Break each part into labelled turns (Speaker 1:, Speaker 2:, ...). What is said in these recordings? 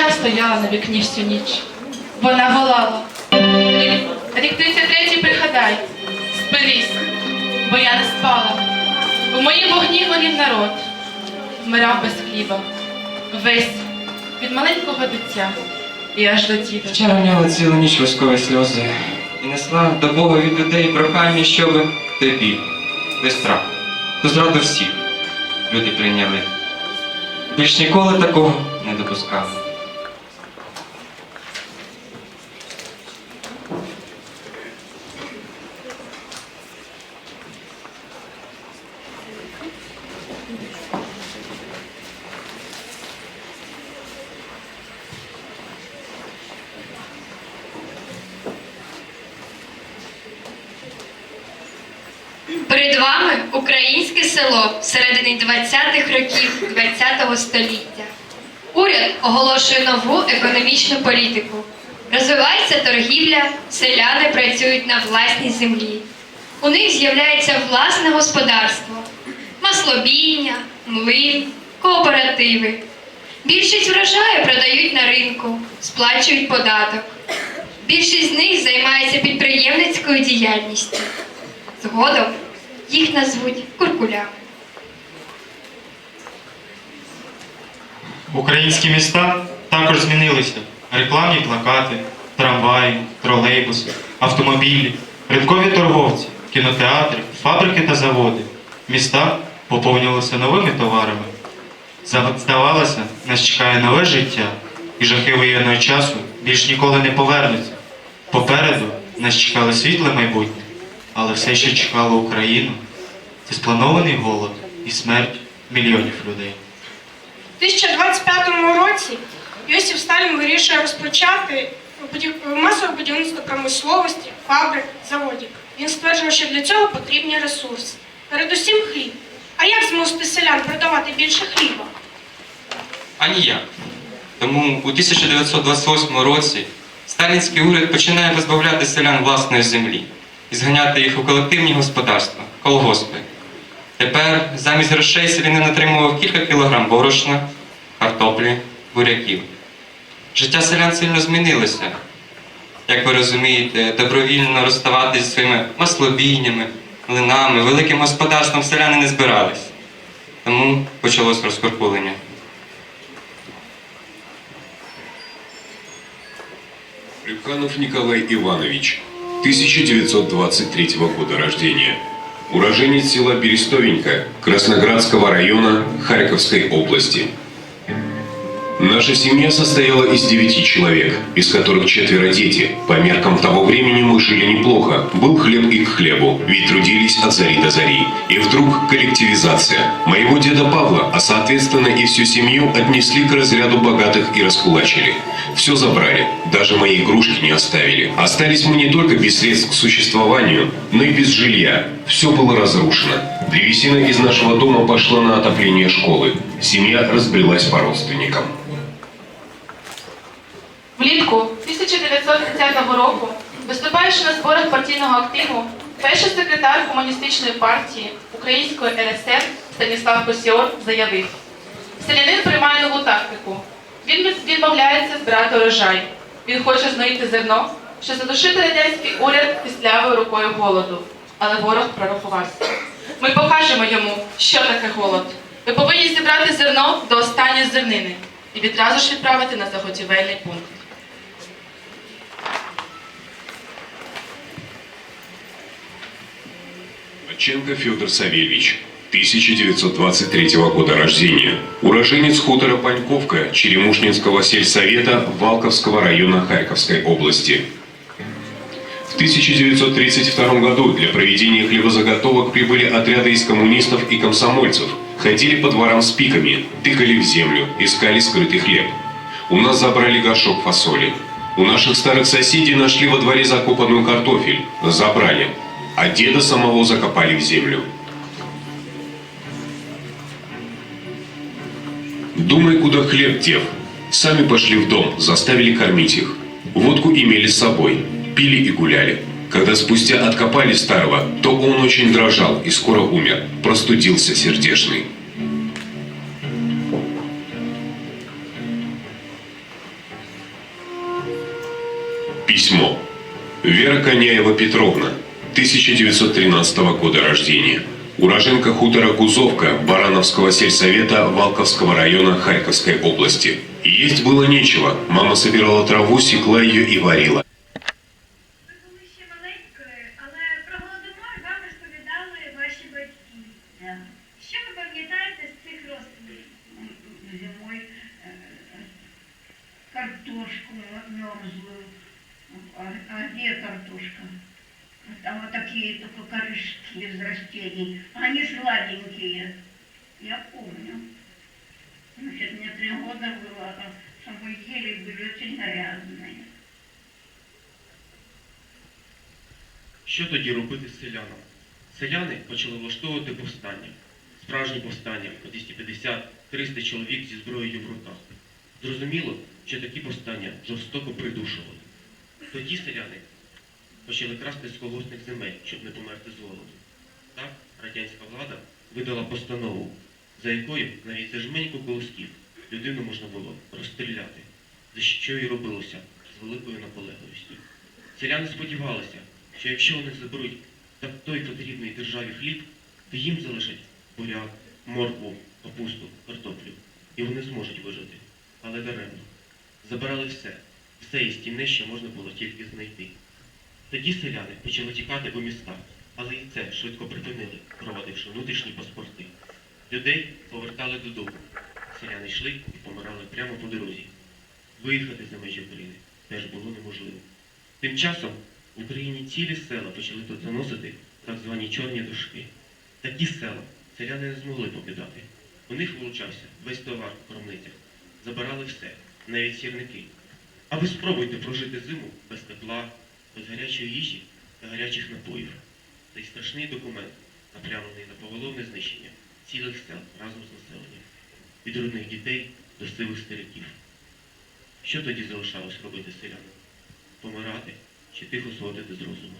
Speaker 1: Свіча стояла на вікні всю ніч. Вона волала. Рік, рік 33 пригадай, зберись, бо я не спала. У моїй вогні горів народ, вмирав без хліба. Весь від маленького дитя і аж до діда.
Speaker 2: Хоча равняла цілу ніч воскові сльози і несла до Бога від людей прохання, щоби біль, той страх, ту зраду всіх люди прийняли. Більш ніколи такого не допускали.
Speaker 3: Перед вами українське село середини 20-х років ХХ століття. Уряд оголошує нову економічну політику. Розвивається торгівля, селяни працюють на власній землі. У них з'являється власне господарство, маслобійня, млин, кооперативи. Більшість врожаю продають на ринку, сплачують податок. Більшість з них займається підприємницькою діяльністю. Згодом їх назвуть куркулями.
Speaker 4: Українські міста також змінилися. Рекламні плакати, трамваї, тролейбуси, автомобілі, ринкові торговці, кінотеатри, фабрики та заводи. Міста поповнювалися новими товарами. Здавалося, нас чекає нове життя, і жахи воєнного часу більш ніколи не повернуться. Попереду нас чекало світле майбутнє, але все, що чекало Україну, це спланований голод і смерть мільйонів людей.
Speaker 5: У 2025 році Йосиф Сталін вирішує розпочати масове будівництво промисловості, фабрик, заводів. Він стверджує, що для цього потрібні ресурси. Передусім хліб. А як змусити селян продавати більше хліба?
Speaker 2: А ніяк. Тому у 1928 році сталінський уряд починає позбавляти селян власної землі і зганяти їх у колективні господарства, колгоспи. Тепер замість грошей селянин отримував кілька кілограм борошна, картоплі, буряків. Життя селян сильно змінилося. Як ви розумієте, добровільно розставатися зі своїми маслобійнями, млинами, великим господарством селяни не збирались. Тому почалось розкуркулення.
Speaker 6: Рюканов Николай Иванович, 1923 года рождения. Уроженец села Берестовенька Красноградского района Харьковской области. Наша семья состояла из девяти человек, из которых четверо дети. По меркам того времени мы жили неплохо. Был хлеб и к хлебу, ведь трудились от зари до зари. И вдруг коллективизация. Моего деда Павла, а соответственно и всю семью, отнесли к разряду богатых и раскулачили. Все забрали, даже мои игрушки не оставили. Остались мы не только без средств к существованию, но и без жилья. Все было разрушено. Древесина из нашего дома пошла на отопление школы. Семья разбрелась по родственникам.
Speaker 1: Влітку 1930 року, виступаючи на зборах партійного активу, перший секретар комуністичної партії Української РСР Станіслав Косіор заявив: селянин приймає нову тактику. Він відмовляється збирати урожай. Він хоче зноїти зерно, щоб задушити радянський уряд кислявою рукою голоду. Але ворог прорахувався. Ми покажемо йому, що таке голод. Ви повинні зібрати зерно до останньої зернини і відразу ж відправити на заготівельний пункт.
Speaker 6: Ченко Федор Савельевич, 1923 года рождения. Уроженец хутора Паньковка Черемушнинского сельсовета Валковского района Харьковской области. В 1932 году для проведения хлебозаготовок прибыли отряды из коммунистов и комсомольцев. Ходили по дворам с пиками, тыкали в землю, искали скрытый хлеб. У нас забрали горшок фасоли. У наших старых соседей нашли во дворе закопанную картофель. Забрали. А деда самого закопали в землю. Думай, куда хлеб дев. Сами пошли в дом, заставили кормить их. Водку имели с собой, пили и гуляли. Когда спустя откопали старого, то он очень дрожал и скоро умер. Простудился сердечный. Письмо. Вера Коняева Петровна, 1913 года рождения. Уроженка хутора Кузовка Барановского сельсовета Валковского района Харьковской области. Есть было нечего. Мама собирала траву, секла ее и варила.
Speaker 7: Ви були ще маленькою, але про голодомор вам розповідали ваші батьки. Що ви пам'ятаєте з цих розповідей?
Speaker 8: зимой э, картошку мерзлую. А, а где картошка? Там вот такие только корешки из растений. Они сладенькие. Я помню. Значит, мне три года было, а самые ели были очень грязные.
Speaker 9: Що тоді робити з селянам? Селяни почали влаштовувати повстання. Справжні повстання по 250-300 чоловік зі зброєю в руках. Зрозуміло, що такі повстання жорстоко придушували. Тоді селяни почали красти з колгоспних земель, щоб не померти з голоду. Так радянська влада видала постанову, за якою навіть за жменьку колосків людину можна було розстріляти, за що і робилося з великою наполегливістю. Селяни сподівалися, що якщо вони заберуть так той потрібний державі хліб, то їм залишать буряк, моркву, капусту, картоплю, і вони зможуть вижити. Але даремно. Забирали все, все із тіне, що можна було тільки знайти. Тоді селяни почали тікати у міста, але і це швидко припинили, проводивши внутрішні паспорти. Людей повертали додому. Селяни йшли і помирали прямо по дорозі. Виїхати за межі України теж було неможливо. Тим часом в Україні цілі села почали тут заносити так звані чорні дошки. Такі села селяни не змогли покидати. У них вилучався весь товар в крамницях. Забирали все, навіть сірники. А ви спробуйте прожити зиму без тепла, без гарячої їжі та гарячих напоїв. Цей страшний документ напрямлений на поголовне знищення цілих сел разом з населенням. Від родних дітей до сивих стариків. Що тоді залишалось робити селянам? Помирати чи тихо сходити з розуму?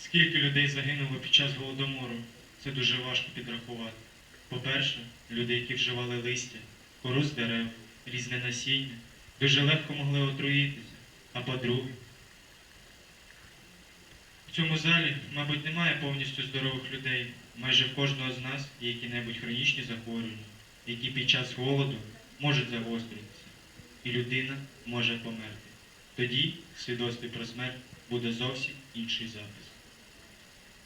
Speaker 4: Скільки людей загинуло під час голодомору, це дуже важко підрахувати. По-перше, люди, які вживали листя, кору з дерев, різне насіння, дуже легко могли отруїтися. А по-друге, в цьому залі, мабуть, немає повністю здорових людей. Майже в кожного з нас є які-небудь хронічні захворювання, які під час голоду можуть загостритися, і людина може померти. Тоді в свідоцтві про смерть буде зовсім інший запис.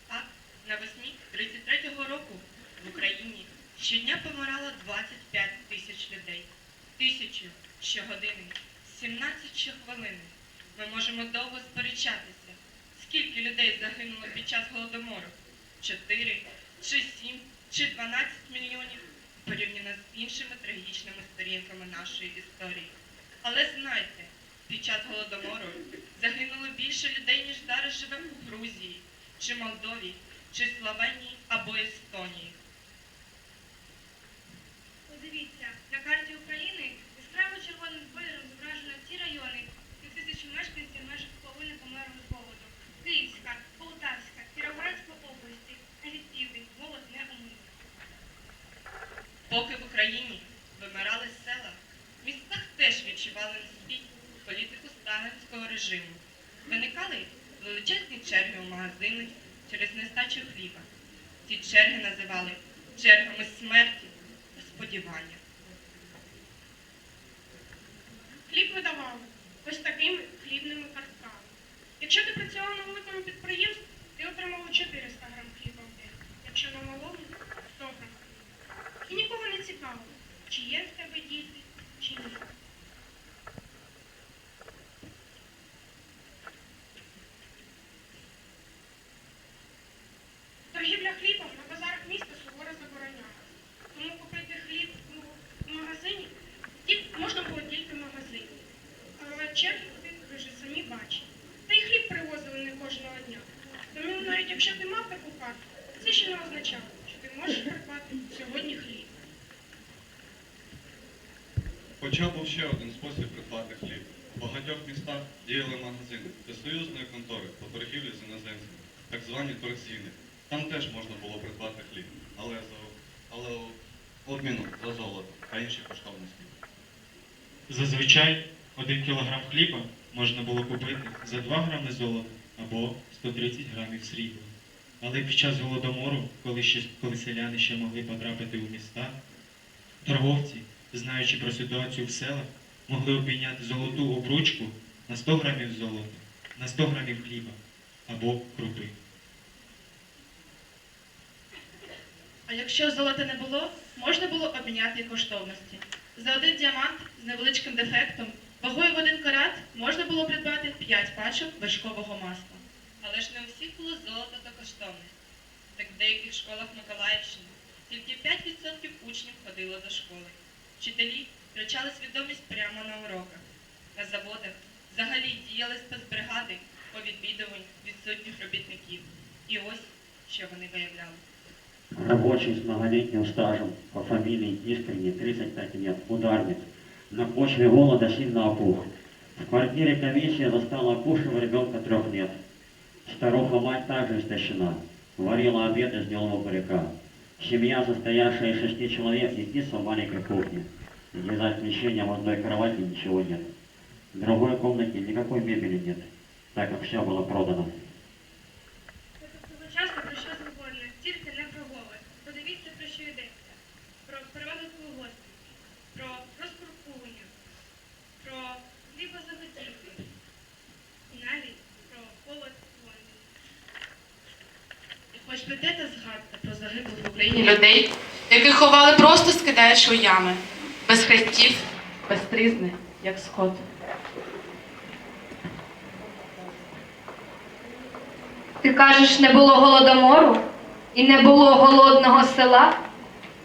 Speaker 10: Так, навесні 33-го року в Україні щодня помирало 25 тисяч людей. Тисячу щогодини, 17 щохвилини. Ми можемо довго сперечатися, скільки людей загинуло під час голодомору? 4, чи 7, чи 12 мільйонів порівняно з іншими трагічними сторінками нашої історії. Але знайте, під час голодомору загинуло більше людей, ніж зараз живе у Грузії, чи Молдові, чи Словенії або Естонії.
Speaker 7: Подивіться, на карті України яскраво червоним кольором зображено ті райони, де тисячі мешканців майже половини померли з голоду. Київська, Полтавська, Кіровоградська області, навіть південь, голод не омив.
Speaker 10: Поки в Україні вимирали села, в містах теж відчували на собі політику сталінського режиму. Виникали величезні черги у магазини через нестачу хліба. Ці черги називали чергами смерті та сподівання.
Speaker 5: Хліб видавали ось такими хлібними картками. Якщо ти працював на великому підприємстві, ти отримала 400 грам хліба в день. Якщо на малому 100 грам. І нікого не цікавило, чи є в тебе діти, чи ні. Торгівля хлібом на базарах міста суворо заборонялася. Тому купити хліб у магазині ті- можна було тільки в магазині. Але черги ви вже самі бачите. Та й хліб привозили не кожного дня. Тому навіть якщо ти мав таку карту, це ще не означало, що ти можеш придбати сьогодні хліб.
Speaker 11: Хоча був ще один спосіб придбати хліб. У багатьох містах діяли магазини Всесоюзної контори по торгівлі з іноземцями, так звані торгзіни. Там теж можна було придбати хліб. Але, за, але обміну за золото та інші коштовності.
Speaker 4: Зазвичай один кілограм хліба можна було купити за 2 грами золота або 130 грамів срібла. Але під час голодомору, коли, ще, коли селяни ще могли потрапити у міста, торговці, знаючи про ситуацію в селах, могли обміняти золоту обручку на 100 грамів золота, на 100 грамів хліба або крупи.
Speaker 1: А якщо золота не було, можна було обміняти коштовності. За один діамант з невеличким дефектом, вагою в один карат можна було придбати 5 пачок вершкового масла.
Speaker 10: Але ж не у всіх було золото та коштовність. Так в деяких школах Миколаївщини тільки 5% учнів ходило до школи. Вчителі втрачали свідомість прямо на уроках. На заводах взагалі діяли спецбригади по відвідуванню відсутніх робітників. І ось що вони виявляли.
Speaker 12: Рабочий с многолетним стажем по фамилии Искренне, 35 лет, ударник. На почве голода сильно опух. В квартире комиссия застала опухшего ребенка трех лет. Старуха-мать также истощена. Варила обед из гнилого буряка. Семья, состоявшая из шести человек, ютится в маленькой кухне. Где за исключением одной кровати ничего нет. В другой комнате никакой мебели нет, так как все было продано.
Speaker 7: Часто про що завгодно, тільки не про голод. Подивіться, про що йдеться. Про перевагу колгоспів, про розкуркування, про хлібозаготівлі і навіть про голод в Лондоні.
Speaker 1: І хоч прийдете згадка загиблих в Україні людей, яких ховали просто скидаючи у ями, без хрестів, без тризни, як скот.
Speaker 3: Ти кажеш, не було голодомору і не було голодного села,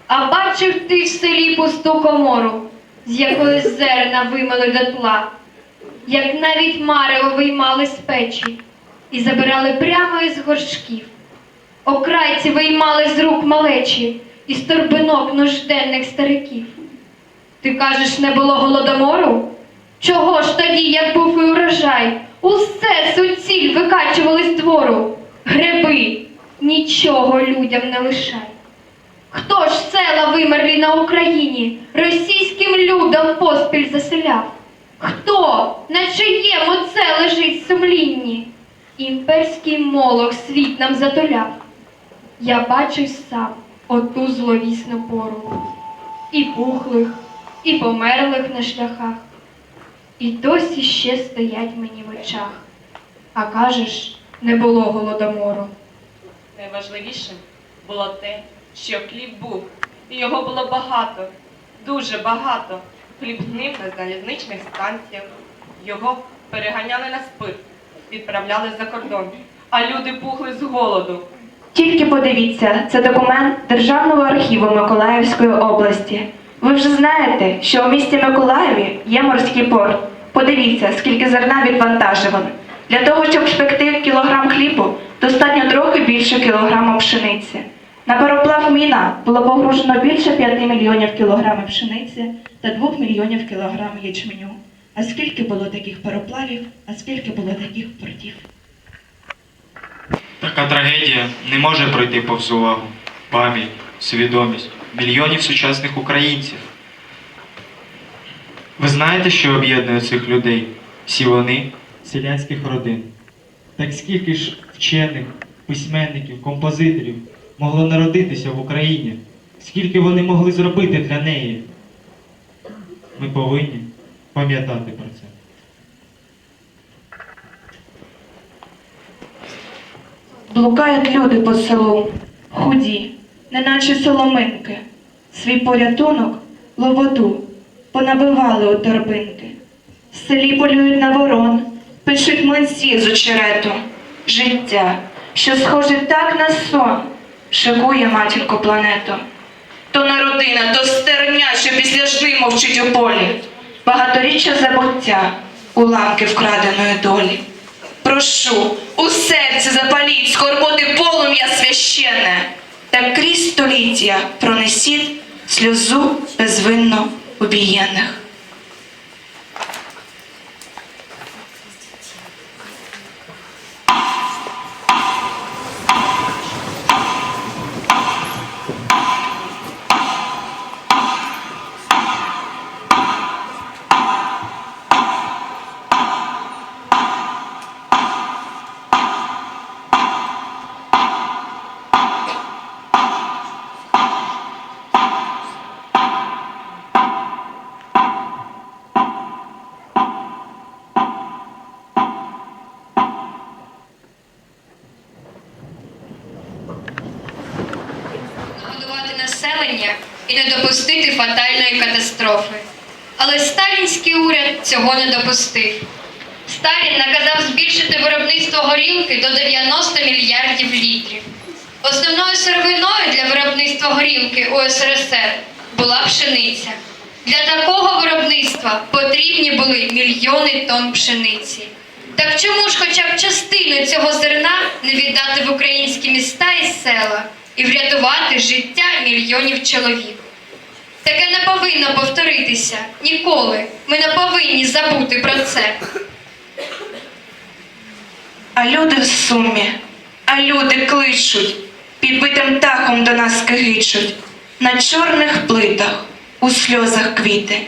Speaker 3: а бачив ти в селі пусту комору, з якої зерна вимили дотла, як навіть марево виймали з печі і забирали прямо із горшків. Окрайці виймали з рук малечі і з торбинок нужденних стариків. Ти кажеш, не було голодомору? Чого ж тоді, як був і урожай, усе суціль викачували з двору? Гриби, нічого людям не лишай. Хто ж села вимерлі на Україні російським людом поспіль заселяв? Хто на чиєму це лежить сумлінні? Імперський молох світ нам затуляв. Я бачив сам оту зловісну пору. І пухлих, і померлих на шляхах. І досі ще стоять мені в очах. А кажеш, не було голодомору.
Speaker 10: Найважливішим було те, що хліб був, і його було багато, дуже багато. Хліб гнив на залізничних станціях. Його переганяли на спит, відправляли за кордон, а люди пухли з голоду.
Speaker 13: Тільки подивіться, це документ Державного архіву Миколаївської області. Ви вже знаєте, що у місті Миколаєві є морський порт. Подивіться, скільки зерна відвантажували. Для того, щоб спекти кілограм хлібу, достатньо трохи більше кілограма пшениці. На пароплав Міна було погружено більше 5 мільйонів кілограмів пшениці та 2 мільйонів кілограмів ячменю. А скільки було таких пароплавів, а скільки було таких портів?
Speaker 4: Така трагедія не може пройти повз увагу, пам'ять, свідомість мільйонів сучасних українців. Ви знаєте, що об'єднує цих людей? Всі вони селянських родин. Так скільки ж вчених, письменників, композиторів могло народитися в Україні? Скільки вони могли зробити для неї? Ми повинні пам'ятати про це.
Speaker 13: Блукають люди по селу, худі, неначе соломинки. Свій порятунок, лободу, понабивали у торбинки. В селі полюють на ворон, пишуть млинці з очерету. Життя, що схоже так на сон, шикує матінку планету. То не родина, то стерня, що після жни мовчить у полі. Багаторіччя забуття, уламки вкраденої долі. Прошу, у серці запаліть скорботи полум'я священне, та крізь століття пронесіть сльозу безвинно убієнних.
Speaker 3: Катастрофи. Але сталінський уряд цього не допустив. Сталін наказав збільшити виробництво горілки до 90 мільярдів літрів. Основною сировиною для виробництва горілки у СРСР була пшениця. Для такого виробництва потрібні були мільйони тонн пшениці. Так чому ж хоча б частину цього зерна не віддати в українські міста і села і врятувати життя мільйонів чоловік? Таке не повинно повторитися ніколи. Ми не повинні забути про це.
Speaker 13: А люди в сумі, а люди кличуть, підбитим таком до нас кигичуть, на чорних плитах, у сльозах квіти.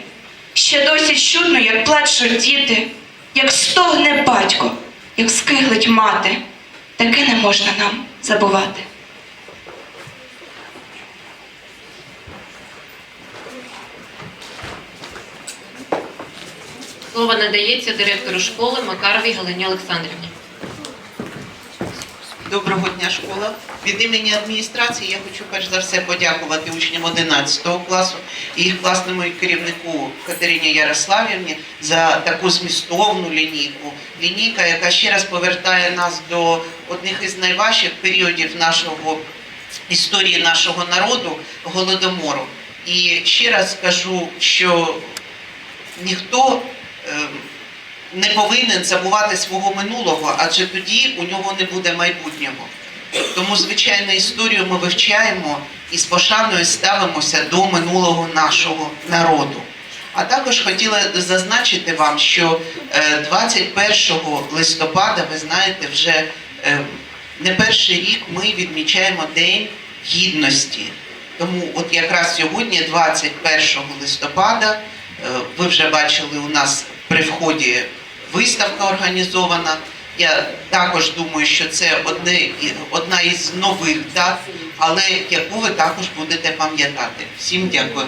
Speaker 13: Ще досі чутно, як плачуть діти, як стогне батько, як скиглить мати. Таке не можна нам забувати.
Speaker 14: Слово надається директору школи Макаровій Галині Олександрівні.
Speaker 15: Доброго дня, школа. Від імені адміністрації я хочу перш за все подякувати учням 11 класу і їх класному керівнику Катерині Ярославівні за таку змістовну лінійку. Лінійка, яка ще раз повертає нас до одних із найважчих періодів нашого історії нашого народу голодомору. І ще раз скажу, що ніхто не повинен забувати свого минулого, адже тоді у нього не буде майбутнього. Тому, звичайно, історію ми вивчаємо і з пошаною ставимося до минулого нашого народу. А також хотіла зазначити вам, що е, 21 листопада, ви знаєте, вже е, не перший рік ми відмічаємо День гідності. Тому от якраз сьогодні, 21 листопада, е, ви вже бачили у нас при вході виставка організована. Я також думаю, що це одне, одна із нових дат, але яку ви також будете пам'ятати. Всім дякую.